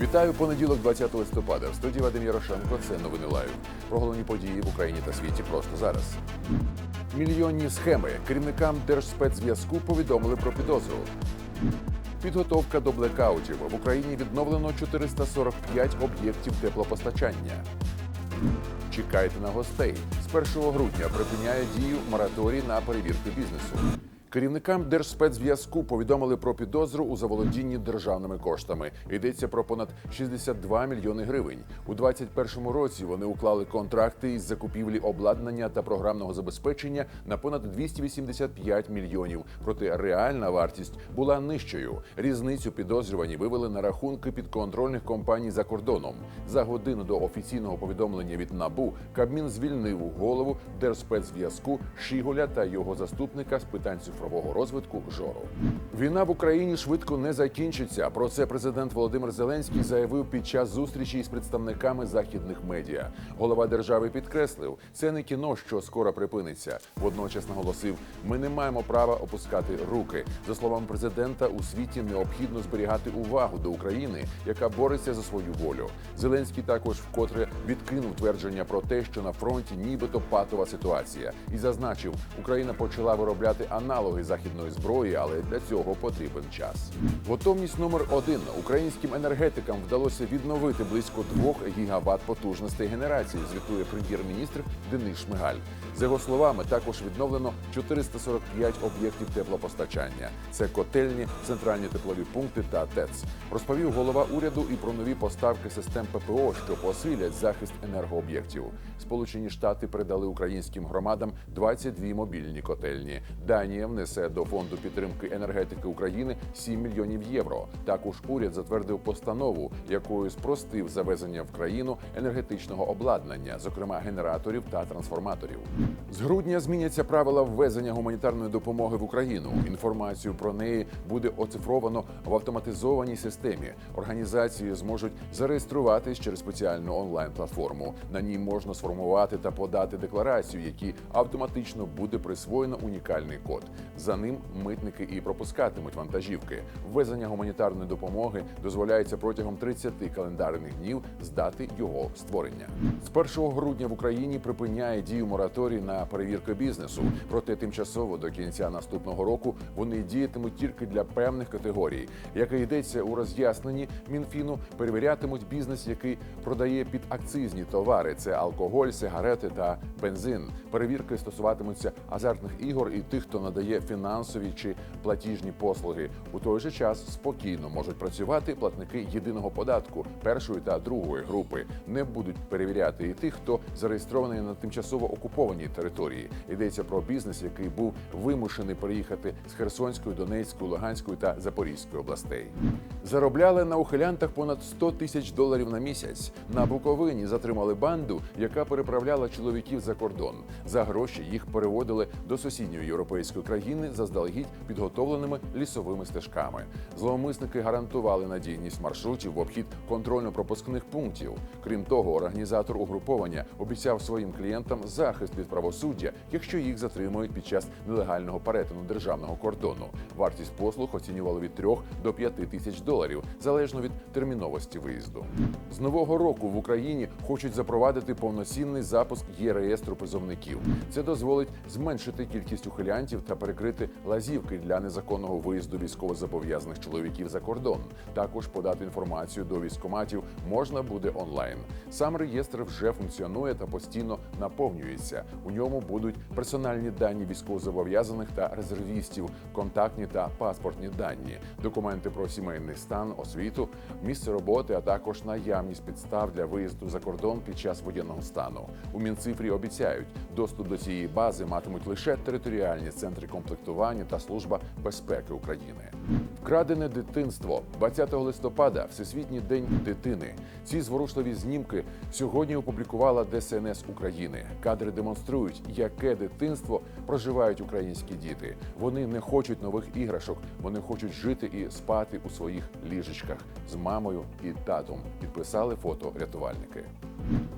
Вітаю понеділок, 20 листопада. В студії Вадим Ярошенко. Це новини лайв. Про головні події в Україні та світі просто зараз. Мільйонні схеми керівникам Держспецзв'язку повідомили про підозру. Підготовка до блекаутів в Україні відновлено 445 об'єктів теплопостачання. Чекайте на гостей. З 1 грудня припиняє дію мораторій на перевірки бізнесу. Керівникам Держспецзв'язку повідомили про підозру у заволодінні державними коштами. Йдеться про понад 62 мільйони гривень. У 2021 році вони уклали контракти із закупівлі обладнання та програмного забезпечення на понад 285 мільйонів. Проте реальна вартість була нижчою. Різницю підозрювані вивели на рахунки підконтрольних компаній за кордоном. За годину до офіційного повідомлення від НАБУ Кабмін звільнив голову Держспецзв'язку Шіголя та його заступника з питань цифрового розвитку Жору. Війна в Україні швидко не закінчиться. Про це президент Володимир Зеленський заявив під час зустрічі із представниками західних медіа. Голова держави підкреслив, це не кіно, що скоро припиниться. Водночас наголосив, ми не маємо права опускати руки. За словами президента, у світі необхідно зберігати увагу до України, яка бореться за свою волю. Зеленський також вкотре відкинув твердження про те, що на фронті нібито патова ситуація, і зазначив, Україна почала виробляти аналоги західної зброї, але для цього потрібен час. Готовність номер один українським енергетикам вдалося відновити близько 2 гігават потужностей генерації. Звітує прем'єр-міністр Денис Шмигаль. За його словами, також відновлено 445 об'єктів теплопостачання. Це котельні, центральні теплові пункти та ТЕЦ. Розповів голова уряду і про нові поставки систем ППО, що посилять захист енергооб'єктів. Сполучені Штати передали українським громадам 22 мобільні котельні. Данія внесе до фонду підтримки енергетики України 7 мільйонів євро. Також уряд затвердив постанову, якою спростив завезення в країну енергетичного обладнання, зокрема генераторів та трансформаторів. З грудня зміняться правила ввезення гуманітарної допомоги в Україну. Інформацію про неї буде оцифровано в автоматизованій системі. Організації зможуть зареєструватись через спеціальну онлайн-платформу. На ній можна сформувати та подати декларацію, які автоматично буде присвоєно унікальний код. За ним митники і пропускатимуть вантажівки. Ввезення гуманітарної допомоги дозволяється протягом 30 календарних днів з дати його створення. З 1 грудня в Україні припиняє дію мораторій на перевірки бізнесу. Проте тимчасово до кінця наступного року вони діятимуть тільки для певних категорій. Як і йдеться у роз'ясненні Мінфіну, перевірятимуть бізнес, який продає підакцизні товари: це алкоголь, сигарети та бензин. Перевірки стосуватимуться азартних ігор і тих, хто надає фінансові чи платіжні послуги. У той же час спокійно можуть працювати платники єдиного податку першої та другої групи. Не будуть перевіряти і тих, хто зареєстрований на тимчасово окупованій території. Йдеться про бізнес, який був вимушений переїхати з Херсонської, Донецької, Луганської та Запорізької областей. Заробляли на ухилянтах понад 100 тисяч доларів на місяць. На Буковині затримали банду, яка переправляла чоловіків за кордон. За гроші їх переводили до сусідньої європейської країни заздалегідь підготовленими лісовими стежками. Зловмисники гарантували надійність маршрутів в обхід контрольно-пропускних пунктів. Крім того, організатор угруповання обіцяв своїм клієнтам захист від правосуддя, якщо їх затримують під час нелегального перетину державного кордону. Вартість послуг оцінювали від 3 до 5 тисяч доларів залежно від терміновості виїзду. З нового року в Україні хочуть запровадити повноцінний запуск є-реєстру призовників. Це дозволить зменшити кількість ухилянтів та перекрити лазівки для незаконного виїзду військовозобов'язаних чоловіків за кордон. Також подати інформацію до військоматів можна буде онлайн. Сам реєстр вже функціонує та постійно наповнюється. У ньому будуть персональні дані військовозобов'язаних та резервістів, контактні та паспортні дані, документи про сімейний стан, освіту, місце роботи, а також наявність підстав для виїзду за кордон під час воєнного стану. У Мінцифрі обіцяють, доступ до цієї бази матимуть лише територіальні центри комплектування та служба безпеки України. Вкрадене дитинство 20 листопада, Всесвітній день дитини. Ці зворушливі знімки сьогодні опублікувала ДСНС України. Кадри демонструють, яке дитинство проживають українські діти. Вони не хочуть нових іграшок, вони хочуть жити і спати у своїх ліжечках з мамою і татом. Підписали фото рятувальники.